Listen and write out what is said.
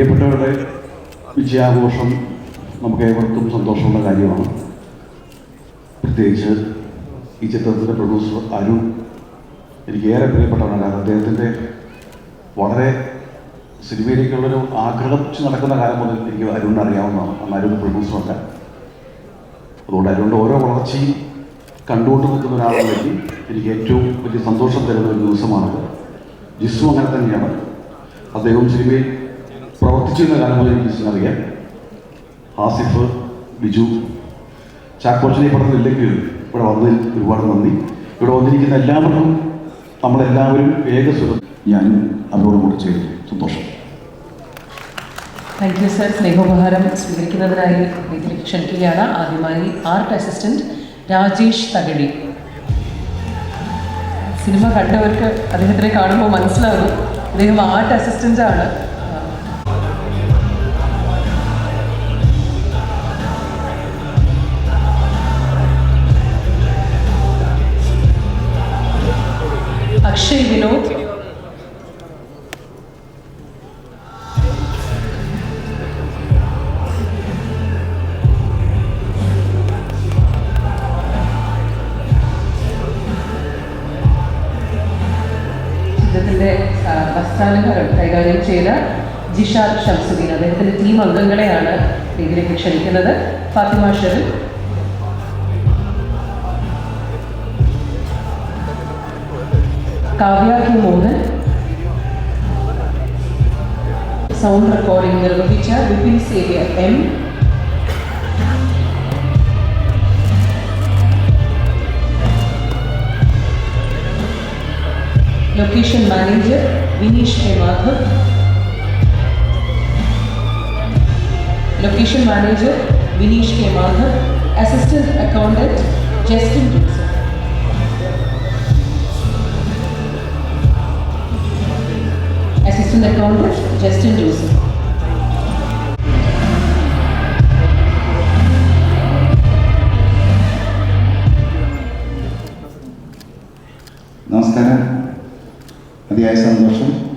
പ്രിയപ്പെട്ടവരുടെ വിജയാഘോഷം നമുക്ക് ഏവർക്കും സന്തോഷമുള്ള കാര്യമാണ്. പ്രത്യേകിച്ച് ഈ ചിത്രത്തിന്റെ പ്രൊഡ്യൂസർ അരുൺ എനിക്ക് ഏറെ പ്രിയപ്പെട്ടവനാണ്. കാരണം അദ്ദേഹത്തിന്റെ വളരെ സിനിമയിലേക്കുള്ളൊരു ആഗ്രഹിച്ച് നടക്കുന്ന കാലം മുതൽ എനിക്ക് അരുണിനെ അറിയാവുന്നതാണ്. അന്ന് അരുൺ പ്രൊഡ്യൂസറല്ല അതുകൊണ്ട് അരുണിന്റെ ഓരോ വളർച്ചയും കണ്ടുകൊണ്ട് നിൽക്കുന്ന ഒരാളിലേക്ക് എനിക്ക് ഏറ്റവും വലിയ സന്തോഷം തരുന്ന ഒരു ദിവസമാണത്. ജിസ്സു അങ്ങനെ തന്നെയാണ്. അദ്ദേഹം സിനിമയിൽ പ്രവർത്തിച്ചിരുന്ന കാലം മുതൽ എനിക്ക് അറിയാം ആസിഫ് ബിജു. ചാക്കോച്ചനെ പറഞ്ഞ ഇല്ലെങ്കിൽ ഇവിടെ വന്നതിൽ ഒരുപാട് നന്ദി. ഇവിടെ വന്നിരിക്കുന്ന എല്ലാവർക്കും നമ്മളെല്ലാവരും ഏകസ്വരം ഞാനും അവരോട് കൂടെ ചെയ്തു സന്തോഷം. താങ്ക് യു സർ സ്നേഹോപഹാരം സ്വീകരിക്കുന്നതിനായി വേദിയിലേക്ക് ക്ഷണിക്കുകയാണ് ആദ്യമായി art assistant Rajesh Thakazhi. Cinema കണ്ടവർക്ക് അദ്ദേഹത്തിനെ കാണുമ്പോൾ മനസ്സിലാകും അദ്ദേഹം ആർട്ട് അസിസ്റ്റന്റ് ചിത്രത്തിന്റെ പ്രസ്ഥാനങ്ങൾ കൈകാര്യം ചെയ്ത ജിഷാർ ഷംസുദ്ദീൻ. അദ്ദേഹത്തിന്റെ ടീം അംഗങ്ങളെയാണ് ഇതിലേക്ക് ക്ഷണിക്കുന്നത്. Fathima Sherin. Kavya K Mohan. Sound recording നിർവഹിച്ച Vipin Xavier M. Location manager Vineesh Hemadhav location manager Vineesh Hemadhav assistant accountant Justin assistant accountant Justin Joseph നമസ്കാരം dia Sandorshan.